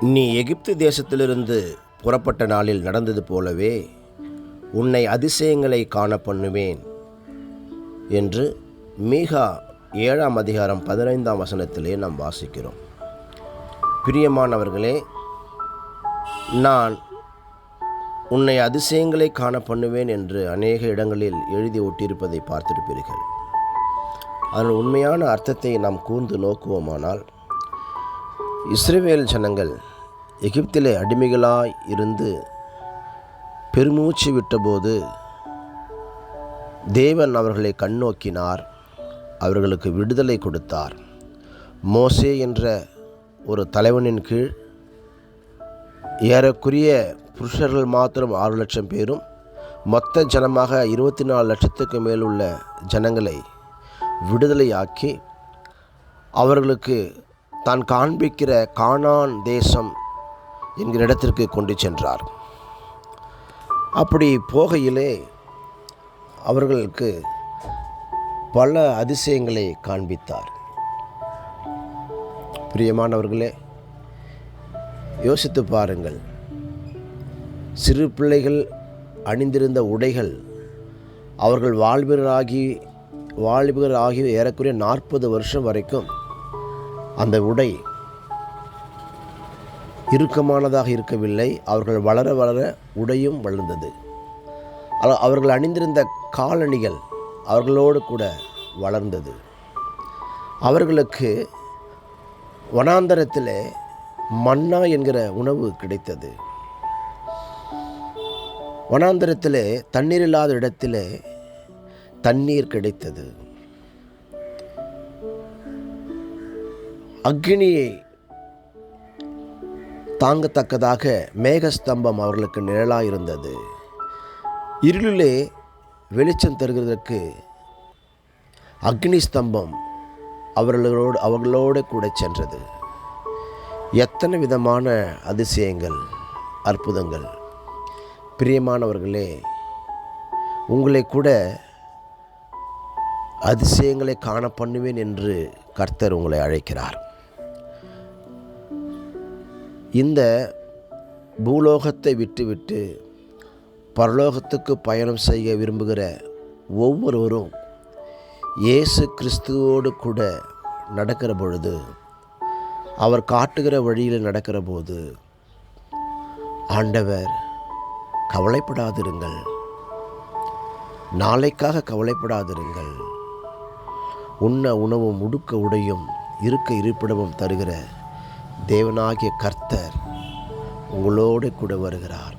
நீ எகிப்து தேசத்திலிருந்து புறப்பட்ட நாளில் நடந்தது போலவே உன்னை அதிசயங்களை காண பண்ணுவேன் என்று மீகா ஏழாம் அதிகாரம் பதினைந்தாம் வசனத்திலே நாம் வாசிக்கிறோம். பிரியமானவர்களே நான் உன்னை அதிசயங்களை காண பண்ணுவேன் என்று அநேக இடங்களில் எழுதி ஒட்டியிருப்பதை பார்த்திருப்பீர்கள். அதன் உண்மையான அர்த்தத்தை நாம் கூர்ந்து நோக்குவோமானால் இஸ்ரேவேல் ஜனங்கள் எகிப்திலே அடிமைகளாய் இருந்து பெருமூச்சு விட்டபோது தேவன் அவர்களை கண்ணோக்கினார். அவர்களுக்கு விடுதலை கொடுத்தார். மோசே என்ற ஒரு தலைவனின் கீழ் ஏறக்குரிய புருஷர்கள் மாத்திரம் ஆறு லட்சம் பேரும் மொத்த ஜனமாக இருபத்தி நாலு லட்சத்துக்கு மேல் உள்ள ஜனங்களை விடுதலையாக்கி அவர்களுக்கு தான் காண்பிக்கிற கானான் தேசம் என்கிற இடத்திற்கு கொண்டு சென்றார். அப்படி போகையிலே அவர்களுக்கு பல அதிசயங்களை காண்பித்தார். பிரியமானவர்களே யோசித்து பாருங்கள். சிறு பிள்ளைகள் அணிந்திருந்த உடைகள் அவர்கள் வாழ்வீரராகி வாழ்வீரராகி ஏறக்குறைய நாற்பது வருஷம் வரைக்கும் அந்த உடை இறுக்கமானதாக இருக்கவில்லை. அவர்கள் வளர வளர உடையும் வளர்ந்தது. அவர்கள் அணிந்திருந்த காலணிகள் அவர்களோடு கூட வளர்ந்தது. அவர்களுக்கு வனாந்தரத்தில் மன்னா என்கிற உணவு கிடைத்தது. வனாந்தரத்தில் தண்ணீர் இல்லாத இடத்திலே தண்ணீர் கிடைத்தது. அக்னியை தாங்கத்தக்கதாக மேகஸ்தம்பம் அவர்களுக்கு நிழலாக இருந்தது இருளிலே வெளிச்சம் தருகிறதற்கு அக்னி ஸ்தம்பம் அவர்களோடு அவர்களோடு கூட சென்றது. எத்தனை விதமான அதிசயங்கள் அற்புதங்கள். பிரியமானவர்களே உங்களை கூட அதிசயங்களை காண பண்ணுவேன் என்று கர்த்தர் உங்களை அழைக்கிறார். இந்த பூலோகத்தை விட்டுவிட்டு பரலோகத்துக்கு பயணம் செய்ய விரும்புகிற ஒவ்வொருவரும் இயேசு கிறிஸ்துவோடு கூட நடக்கிற பொழுது அவர் காட்டுகிற வழியில் நடக்கிற போது ஆண்டவர் கவலைப்படாதிருங்கள். நாளைக்காக கவலைப்படாதிருங்கள். உண்ண உணவும் உடுக்க உடையும் இருக்க இருப்பிடமும் தருகிற தேவனாகிய கர்த்தர் உங்களோடு கூட வருகிறார்.